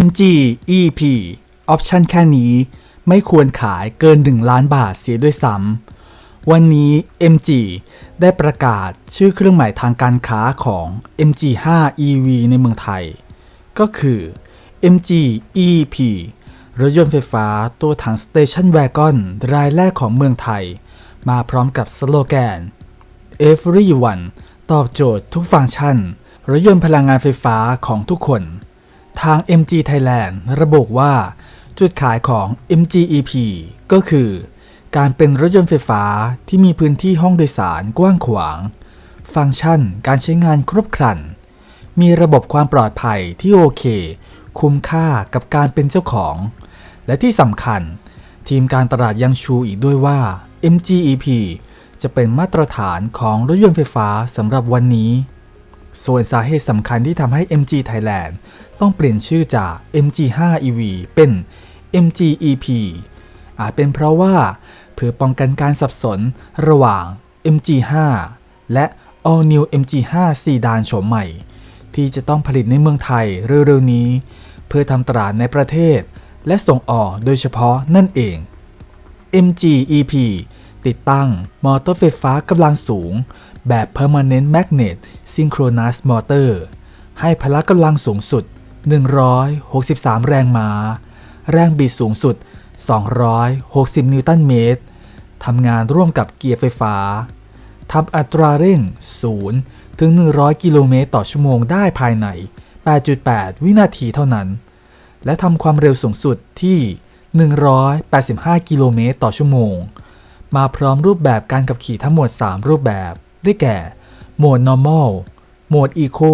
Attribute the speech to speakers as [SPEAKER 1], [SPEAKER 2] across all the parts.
[SPEAKER 1] MG EP ออปชันแค่นี้ไม่ควรขายเกิน 1 ล้านบาทเสียด้วยซ้ำ วันนี้ MG ได้ประกาศชื่อเครื่องหมายทางการค้าของ MG5 EV ในเมืองไทย ก็คือ MG EP รถยนต์ไฟฟ้าตัวถังสเตชันแวกอนรายแรกของเมืองไทย มาพร้อมกับสโลแกน Everyone ตอบโจทย์ทุกฟังก์ชัน รถยนต์พลังงานไฟฟ้าของทุกคน ทาง MG Thailand ระบุว่า จุดขายของ MG EP ก็คือ การเป็นรถยนต์ไฟฟ้าที่มีพื้นที่ห้องโดยสารกว้างขวาง ฟังก์ชันการใช้งานครบครัน มีระบบความปลอดภัยที่โอเค คุ้มค่ากับการเป็นเจ้าของ และที่สำคัญ ทีมการตลาดยังชูอีกด้วยว่า MG EP จะเป็นมาตรฐานของรถยนต์ไฟฟ้าสำหรับวันนี้ ส่วนสาเหตุสำคัญที่ทำให้ MG Thailand ต้องเปลี่ยนชื่อจาก MG5 EV เป็น MG EP อาจเป็นเพราะว่าเพื่อป้องกันการสับสนระหว่าง MG5 และ All New MG5 ซีดานโฉมใหม่ ที่จะต้องผลิตในเมืองไทยเร็วๆนี้ เพื่อทำตลาดในประเทศ และส่งออกโดยเฉพาะนั่นเอง MG EP ติดตั้งมอเตอร์ไฟฟ้ากำลังสูง แบบ Permanent Magnet Synchronous Motor ให้พละกำลังสูงสุด 163 แรงม้า แรงบิดสูงสุด 260 นิวตันเมตร ทำงานร่วมกับเกียร์ไฟฟ้า ทำอัตราเร่ง 0 ถึง 100 กิโลเมตรต่อชั่วโมงได้ภายใน 8.8 วินาทีเท่านั้น และทำความเร็วสูงสุดที่ 185 กิโลเมตรต่อชั่วโมง มาพร้อมรูปแบบการขับขี่ทั้งหมด 3 รูปแบบ ได้แก่ โหมด normal โหมด eco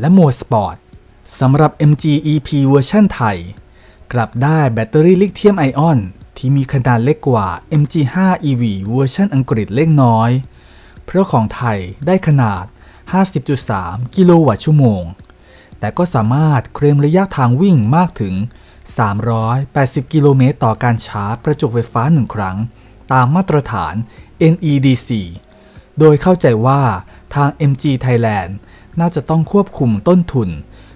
[SPEAKER 1] และโหมด sport สำหรับ MG EP เวอร์ชันไทย กลับได้แบตเตอรี่ลิเธียมไอออน ที่มีขนาดเล็กกว่า MG5 EV เวอร์ชันอังกฤษเล็กน้อย เพราะของไทยได้ขนาด 50.3 กิโลวัตต์ชั่วโมง แต่ก็สามารถเคลมระยะทางวิ่งมากถึง 380 กิโลเมตรต่อการชาร์จประจุไฟฟ้า 1 ครั้ง ตามมาตรฐาน NEDC โดยเข้าใจว่าทาง MG Thailand น่าจะต้องควบคุมต้นทุน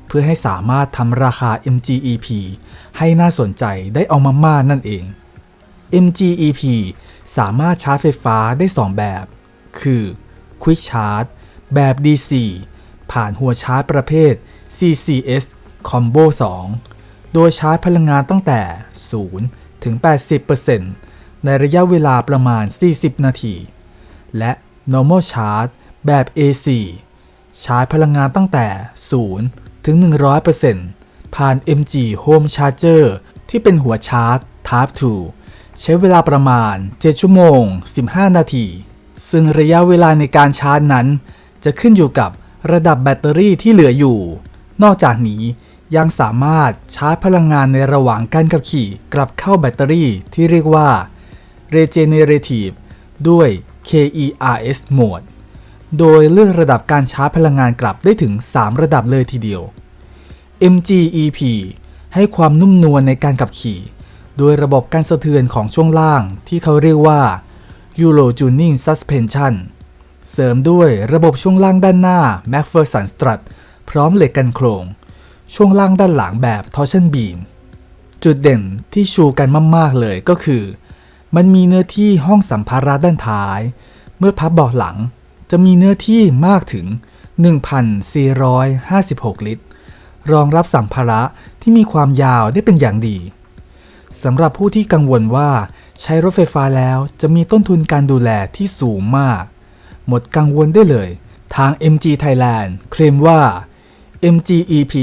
[SPEAKER 1] เพื่อให้สามารถทำราคา MG EP ให้น่าสนใจได้เอามาม่านั่นเอง MG EP สามารถชาร์จไฟฟ้าได้ 2 แบบ คือ Quick Charge แบบ DC ผ่านหัวชาร์จประเภท CCS Combo 2 โดยชาร์จพลังงานตั้งแต่ 0 ถึง 80% ในระยะเวลาประมาณ 40 นาที และ Normal Charge แบบ AC ชาร์จพลังงานตั้งแต่ 0 ถึง 100%ผ่าน MG Home Charger ที่เป็นหัวชาร์จ Type 2 ใช้เวลาประมาณ 7 ชั่วโมง 15 นาที ซึ่งระยะเวลาในการชาร์จนั้น จะขึ้นอยู่กับระดับแบตเตอรี่ที่เหลืออยู่ นอกจากนี้ยังสามารถชาร์จพลังงานในระหว่างการขับขี่กลับเข้าแบตเตอรี่ที่เรียกว่า Regenerative ด้วย KERS Mode โดยเลือกระดับการชาร์จพลังงานกลับได้ถึง 3 ระดับเลยทีเดียว MG EP ให้ความนุ่มนวลในการขับขี่ โดยระบบการสะเทือนของช่วงล่างที่เขาเรียกว่า Euro Tuning Suspension เสริมด้วยระบบช่วงล่างด้านหน้า MacPherson Strut พร้อมเหล็กกันโครง ช่วงล่างด้านหลังแบบ Torsion Beam จุดเด่นที่ชูกันมาก ๆ เลยก็คือ มันมีเนื้อที่ห้องสัมภาระด้านท้าย เมื่อพับเบาะหลัง จะมีเนื้อที่มากถึง 1,456 ลิตร รองรับสัมภาระที่มีความยาวได้เป็นอย่างดีสำหรับผู้ที่กังวลว่าใช้รถไฟฟ้าแล้วจะมีต้นทุนการดูแลที่สูงมาก หมดกังวลได้เลย ทาง MG Thailand เคลมว่า MG EP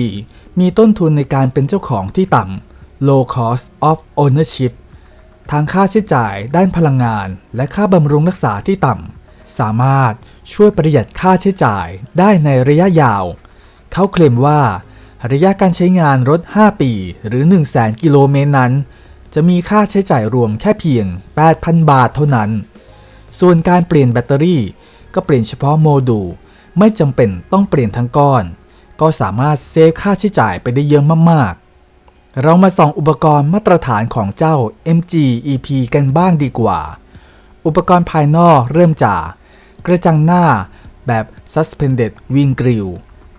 [SPEAKER 1] มีต้นทุนในการเป็นเจ้าของที่ต่ำ low cost of ownership ทางค่าใช้จ่ายด้านพลังงาน และค่าบำรุงรักษาที่ต่ำ สามารถช่วยประหยัดค่าใช้จ่ายได้ในระยะยาว เขาเคลมว่า ระยะการใช้งานรถ 5 ปี หรือ 1 0 0 0 0แกิโลเมตรนั้น จะมีค่าใช้จ่ายรวมแค่เพียง 8,000 บาทเท่านั้น ส่วนการเปลี่ยนแบตเตอรี่ ก็เปลี่ยนเฉพาะโมดูลไม่จำเป็นต้องเปลี่ยนทั้งก้อน ก็สามารถเซฟค่าใช้จ่ายไปได้เยอะมากๆ เรามาส่องอุปกรณ์มาตรฐานของเจ้า MG EP กันบ้างดีกว่า อุปกรณ์ภายนอกเริ่มจาก กระจังหน้าแบบ Suspended Wing Grill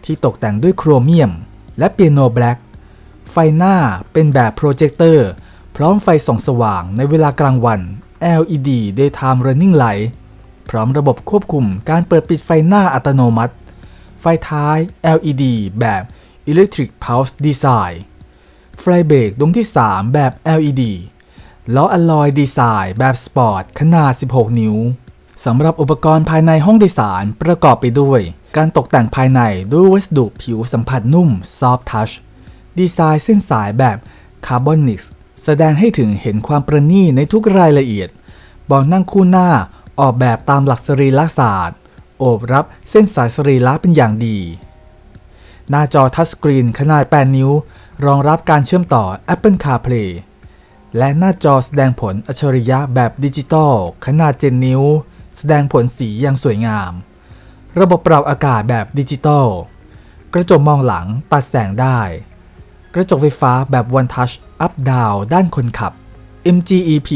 [SPEAKER 1] ที่ตกแต่งด้วยโครเมียม และเปียโนแบล็กไฟหน้าเป็นแบบโปรเจคเตอร์ พร้อมไฟส่องสว่างในเวลากลางวัน LED Daytime Running Light พร้อมระบบควบคุมการเปิดปิดไฟหน้าอัตโนมัติ ไฟท้าย LED แบบ Electric Pulse Design ไฟเบรกดวงที่ 3 แบบ LED ล้ออลลอยดีไซน์แบบสปอร์ตขนาด 16 นิ้วสำหรับอุปกรณ์ภายในห้องโดยสารประกอบไปด้วย การตกแต่งภายในด้วยวัสดุผิวสัมผัสนุ่ม Soft Touch ดีไซน์เส้นสายแบบ Carbonics แสดงให้ถึงเห็นความประณีตในทุกรายละเอียดบาะนั่งคู่หน้าออกแบบตามหลักสรีระศาสตร์ โอบรับเส้นสายสรีระเป็นอย่างดี หน้าจอทัชสกรีนขนาด 8 นิ้ว รองรับการเชื่อมต่อ Apple CarPlay และหน้าจอแสดงผลอัจฉริยะแบบดิจิตอลขนาด7นิ้ว แสดงผลสีอย่างสวยงาม ระบบปรับอากาศแบบดิจิตอลกระจกมองหลังตัดแสงได้ กระจกไฟฟ้าแบบ One Touch Up Down ด้านคนขับ MGEP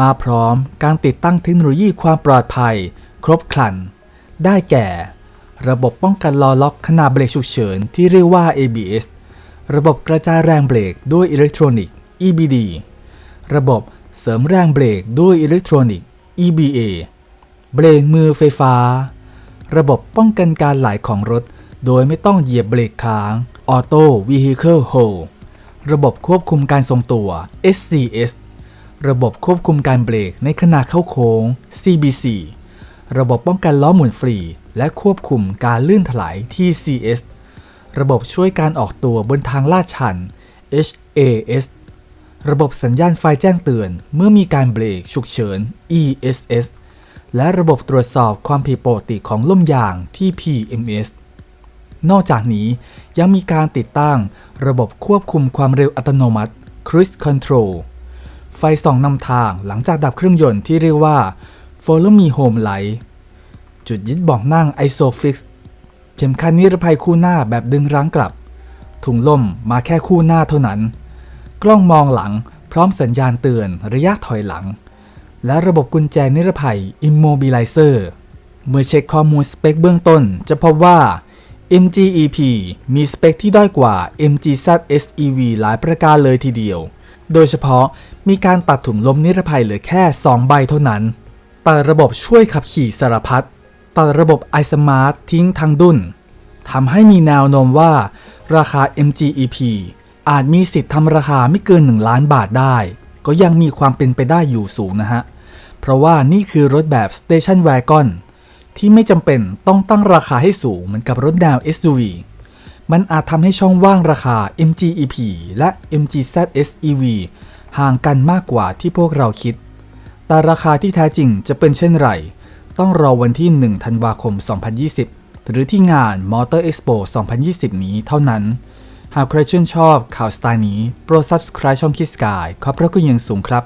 [SPEAKER 1] มาพร้อมการติดตั้งเทคโนโลยีความปลอดภัย ครบครัน ได้แก่ ระบบป้องกันล้อล็อกขณะเบรกฉุกเฉินที่เรียกว่า ABS ระบบกระจายแรงเบรกด้วยอิเล็กทรอนิกส์ EBD ระบบเสริมแรงเบรกด้วยอิเล็กทรอนิกส์ EBA เบรกมือไฟฟ้า ระบบป้องกันการไหลของรถ โดยไม่ต้องเหยียบเบรกค้าง Auto Vehicle Hold ระบบควบคุมการทรงตัว SCS ระบบควบคุมการเบรกในขณะเข้าโค้ง CBC ระบบป้องกันล้อหมุนฟรี และควบคุมการลื่นถลาย TCS ระบบช่วยการออกตัวบนทางลาดชัน HAS ระบบสัญญาณไฟแจ้งเตือนเมื่อมีการเบรกฉุกเฉิน ESS และระบบตรวจสอบความผิดปกติของล่มยางที่ PMS นอกจากนี้ยังมีการติดตั้งระบบควบคุมความเร็วอัตโนมัติ Cruise Control ไฟส่องนำทางหลังจากดับเครื่องยนต์ที่เรียกว่า Follow Me Home Light จุดยึดเบอกนั่ง ISOFIX เข็มขัดนิรภัยคู่หน้าแบบดึงรั้งกลับ ถุงลมมาแค่คู่หน้าเท่านั้น กล้องมองหลังพร้อมสัญญาณเตือนระยะถอยหลัง และระบบกุญแจนิรภัย Immobilizer เมื่อเช็คข้อมูลสเปคเบื้องต้น จะพบว่า MGEP มีสเปคที่ด้อยกว่า MGZ SEV หลายประการเลยทีเดียว โดยเฉพาะมีการตัดถุงลมนิรภัยเหลือแค่ 2 ใบเท่านั้นตัดระบบช่วยขับขี่สารพัด ตัดระบบ iSmart ทิ้งทั้งดุนทำให้มีแนวโน้มว่า ราคา MGEP อาจมีสิทธิ์ทำราคาไม่เกิน 1 ล้านบาทได้ ก็ยังมีความเป็นไปได้อยู่สูงนะฮะ เพราะว่านี่คือรถแบบ Station Wagon ที่ไม่จำเป็นต้องตั้งราคาให้สูงเหมือนกับรถแนว SUV มันอาจทำให้ช่องว่างราคา MGEP และ MGZ SEV ห่างกันมากกว่าที่พวกเราคิด แต่ราคาที่แท้จริงจะเป็นเช่นไร ต้องรอวันที่ 1 ธันวาคม 2020 หรือที่งาน Motor Expo 2020 นี้เท่านั้น หากใครชื่นชอบข่าวสไตล์นี้ โปรด subscribe ช่องคิสกายขอบพระคุณอย่างสูงครับ